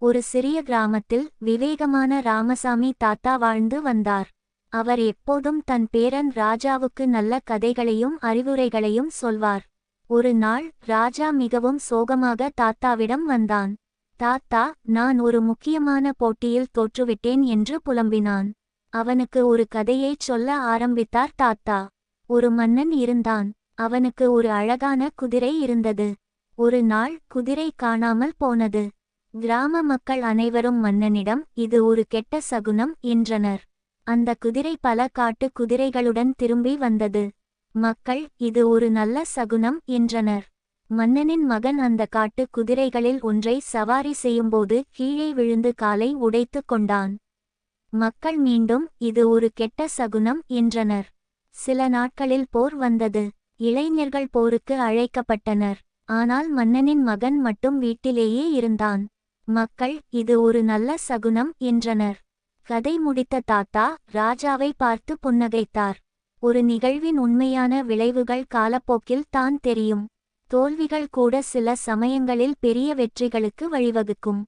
ஒரு சிறிய கிராமத்தில் விவேகமான ராமசாமி தாத்தா வாழ்ந்து வந்தார். அவர் எப்போதும் தன் பேரன் ராஜாவுக்கு நல்ல கதைகளையும் அறிவுரைகளையும் சொல்வார். ஒரு நாள் ராஜா மிகவும் சோகமாக தாத்தாவிடம் வந்தான். தாத்தா நான் ஒரு முக்கியமான போட்டியில் தோற்றுவிட்டேன் என்று புலம்பினான். அவனுக்கு ஒரு கதையைச் சொல்ல ஆரம்பித்தார் தாத்தா. ஒரு மன்னன் இருந்தான். அவனுக்கு ஒரு அழகான குதிரை இருந்தது. ஒரு நாள் குதிரை காணாமல் போனது. கிராம மக்கள் அனைவரும் மன்னனிடம் இது ஒரு கெட்ட சகுனம் என்றனர். அந்த குதிரை பல காட்டு குதிரைகளுடன் திரும்பி வந்தது. மக்கள் இது ஒரு நல்ல சகுனம் என்றனர். மன்னனின் மகன் அந்த காட்டு குதிரைகளில் ஒன்றை சவாரி செய்யும்போது கீழே விழுந்து காலை உடைத்துக் கொண்டான். மக்கள் மீண்டும் இது ஒரு கெட்ட சகுனம் என்றனர். சில நாட்களில் போர் வந்தது. இளைஞர்கள் போருக்கு அழைக்கப்பட்டனர். ஆனால் மன்னனின் மகன் மட்டும் வீட்டிலேயே இருந்தான். மக்கள் இது ஒரு நல்ல சகுனம் என்றனர். கதை முடித்த தாத்தா ராஜாவை பார்த்து புன்னகைத்தார். ஒரு நிகழ்வின் உண்மையான விளைவுகள் காலப்போக்கில் தான் தெரியும். தோல்விகள் கூட சில சமயங்களில் பெரிய வெற்றிகளுக்கு வழிவகுக்கும்.